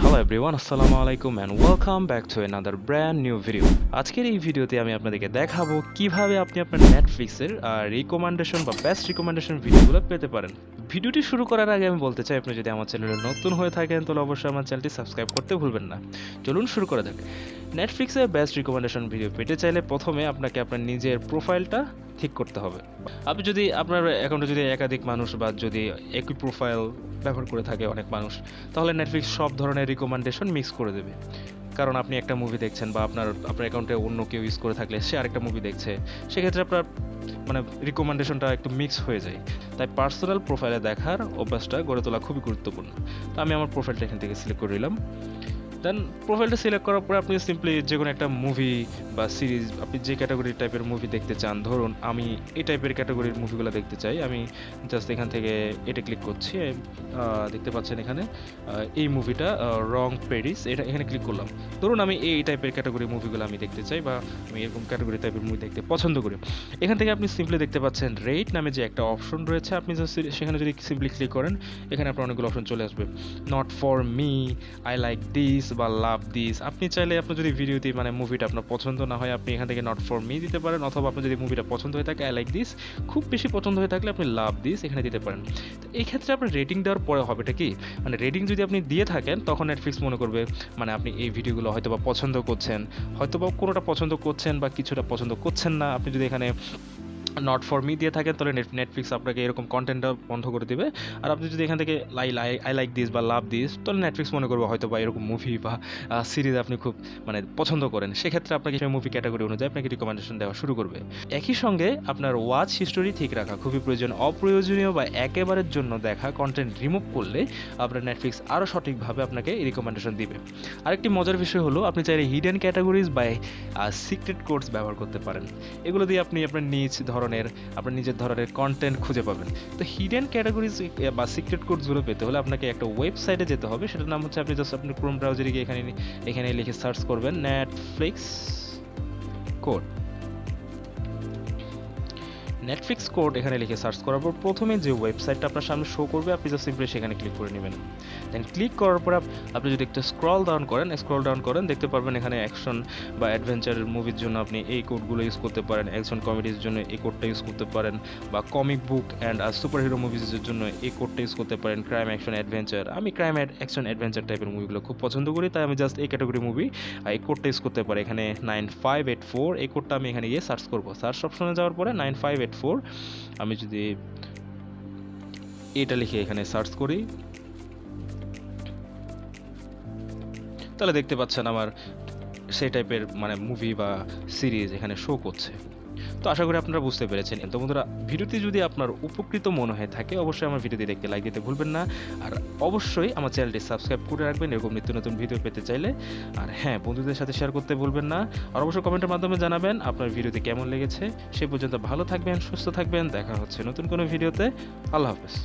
Hello everyone আসসালামু আলাইকুম and welcome back to another brand new video আজকের এই ভিডিওতে আমি আপনাদেরকে দেখাবো কীভাবে আপনি আপনার নেটফ্লিক্সের রিকমেন্ডেশন বা বেস্ট রিকমেন্ডেশন ভিডিওগুলো পেতে পারেন। ভিডিওটি শুরু করার আগে আমি বলতে চাই, আপনি যদি আমার চ্যানেলে নতুন হয়ে থাকেন, তাহলে অবশ্যই আমার চ্যানেলটি সাবস্ক্রাইব করতে ভুলবেন না। চলুন শুরু করা যাক। নেটফ্লিক্সের বেস্ট রিকমেন্ডেশন ভিডিও পেতে চাইলে প্রথমে আপনাকে আপনার নিজের প্রোফাইলটা ঠিক করতে হবে। আপনি যদি আপনার অ্যাকাউন্টে যদি একাধিক মানুষ বা যদি একই প্রোফাইল ব্যবহার করে থাকে অনেক মানুষ, তাহলে নেটফ্লিক্স সব ধরনের রিকমেন্ডেশন মিক্স করে দেবে। কারণ আপনি একটা মুভি দেখছেন বা আপনার আপনার অ্যাকাউন্টে অন্য কেউ ইউজ করে থাকলে সে আরেকটা মুভি দেখছে, সেক্ষেত্রে আপনার মানে রিকমেন্ডেশনটা একটু মিক্স হয়ে যায়। তাই পার্সোনাল প্রোফাইলে দেখার অভ্যাসটা গড়ে তোলা খুবই গুরুত্বপূর্ণ। তো আমি আমার প্রোফাইলটা এখান থেকে সিলেক্ট করে নিলাম। দেন প্রোফাইলটা সিলেক্ট করার পরে আপনি সিম্পলি যে কোনো একটা মুভি বা সিরিজ আপনি যে ক্যাটাগরির টাইপের মুভি দেখতে চান, ধরুন আমি এই টাইপের ক্যাটাগরির মুভিগুলো দেখতে চাই, আমি জাস্ট এখান থেকে এটা ক্লিক করছি দেখতে পাচ্ছেন এখানে এই মুভিটা রং প্যারিস এটা এখানে ক্লিক করলাম। ধরুন আমি এই টাইপের ক্যাটাগরির মুভিগুলো আমি দেখতে চাই বা আমি এরকম ক্যাটাগরি টাইপের মুভি দেখতে পছন্দ করি। এখান থেকে আপনি সিম্পলি দেখতে পাচ্ছেন রেট নামে যে একটা অপশন রয়েছে, আপনি সেখানে যদি সিম্পলি ক্লিক করেন, এখানে আপনার অনেকগুলো অপশন চলে আসবে। Not for me I like this বা লাভ দিস। আপনি চাইলে আপনার যদি ভিডিওতে মানে মুভিটা আপনার পছন্দ না হয়, আপনি এখান থেকে নট ফর মি দিতে পারেন, অথবা আপনার যদি মুভিটা পছন্দ হয়ে থাকে আই লাইক দিস খুব বেশি পছন্দ হয়ে থাকলে আপনি লাভ দিস এখানে দিতে পারেন। তো এই ক্ষেত্রে আপনার রেটিং দেওয়ার পরে হবে হবেটা কি? মানে রেটিং যদি আপনি দিয়ে থাকেন, তখন নেটফ্লিক্স মনে করবে মানে আপনি এই ভিডিওগুলো হয়তো বা পছন্দ করছেন। হয়তো বা কোনোটা পছন্দ করছেন বা কিছুটা পছন্দ করছেন না। আপনি যদি এখানে নট ফর মি দিয়ে থাকেন, তাহলে নেট নেটফ্লিক্স আপনাকে এরকম কন্টেন্টটা বন্ধ করে দিবে। আর আপনি যদি এখান থেকে লাই লাই আই লাইক দিস বা লাভ দিস তাহলে নেটফ্লিক্স মনে করব হয়তো বা এরকম মুভি বা সিরিজ আপনি খুব মানে পছন্দ করেন। সেক্ষেত্রে আপনাকে সেই মুভি ক্যাটাগরি অনুযায়ী আপনাকে রিকমেন্ডেশন দেওয়া শুরু করবে। একই সঙ্গে আপনার ওয়াচ হিস্টোরি ঠিক রাখা খুবই প্রয়োজন। অপ্রয়োজনীয় বা একেবারের জন্য দেখা কন্টেন্ট রিমুভ করলে আপনার নেটফ্লিক্স আরও সঠিকভাবে আপনাকে রিকমেন্ডেশন দিবে। আরেকটি মজার বিষয় হলো, আপনি চাইলে হিডেন ক্যাটাগরিজ বা সিক্রেট কোডস ব্যবহার করতে পারেন। এগুলো দিয়ে আপনি আপনার নিজ ধরনের আপনার নিজের ধরনের কন্টেন্ট খুঁজে পাবেন। তো হিডেন ক্যাটাগরিজ বা সিক্রেট কোডসগুলো পেতে হলে আপনাকে একটা ওয়েবসাইটে যেতে হবে। সেটার নাম হচ্ছে আপনি জাস্ট আপনি ক্রোম ব্রাউজারে গিয়ে এখানে এখানে লিখে সার্চ করবেন নেটফ্লিক্স কোড নেটফ্লিক্স কোড এখানে লিখে সার্চ করার পর প্রথমে যে ওয়েবসাইটটা আপনার সামনে শো করবে, আপনি জাস্ট সিম্পলি সেখানে ক্লিক করে নেবেন। দেন ক্লিক করার পর আপনি যদি একটু স্ক্রল ডাউন করেন স্ক্রল ডাউন করেন, দেখতে পারবেন এখানে অ্যাকশন বা অ্যাডভেঞ্চার মুভির জন্য আপনি এই কোডগুলো ইউজ করতে পারেন অ্যাকশন কমেডির জন্য এই কোডটা ইউজ করতে পারেন, বা comic book and super hero মুভিজের জন্য এই কোডটা ইউজ করতে পারেন ক্রাইম অ্যাকশন অ্যাডভেঞ্চার আমি ক্রাইম অ্যাকশন অ্যাডভেঞ্চার টাইপের মুভিগুলো খুব পছন্দ করি, তাই আমি জাস্ট এই ক্যাটাগরি মুভি এই কোডটা ইউজ করতে পারি। এখানে নাইন ফাইভ এইট ফোর এই কোডটা আমি এখানে গিয়ে সার্চ করব। সার্চ অপশনে যাওয়ার পরে নাইন ফাইভ এইট ফোর আমি যদি এটা লিখে এখানে সার্চ করি তাহলে দেখতে পাচ্ছেন আমার সেই টাইপের মানে মুভি বা সিরিজ এখানে শো করছে। তো আশা করি আপনারা বুঝতে পেরেছেন। তো বন্ধুরা, ভিডিওটি যদি আপনার উপকৃত মনে হয়ে থাকে, অবশ্যই আমার ভিডিওটি দেখতে লাইক দিতে ভুলবেন না। আর অবশ্যই আমার চ্যানেলটি সাবস্ক্রাইব করে রাখবেন, এরকম নিত্য নতুন ভিডিও পেতে চাইলে। আর হ্যাঁ বন্ধুদের সাথে শেয়ার করতে ভুলবেন না। আর অবশ্যই কমেন্টের মাধ্যমে জানাবেন আপনার ভিডিওটি কেমন লেগেছে। সে পর্যন্ত ভালো থাকবেন, সুস্থ থাকবেন। দেখা হচ্ছে নতুন কোনো ভিডিওতে। আল্লাহ হাফেজ।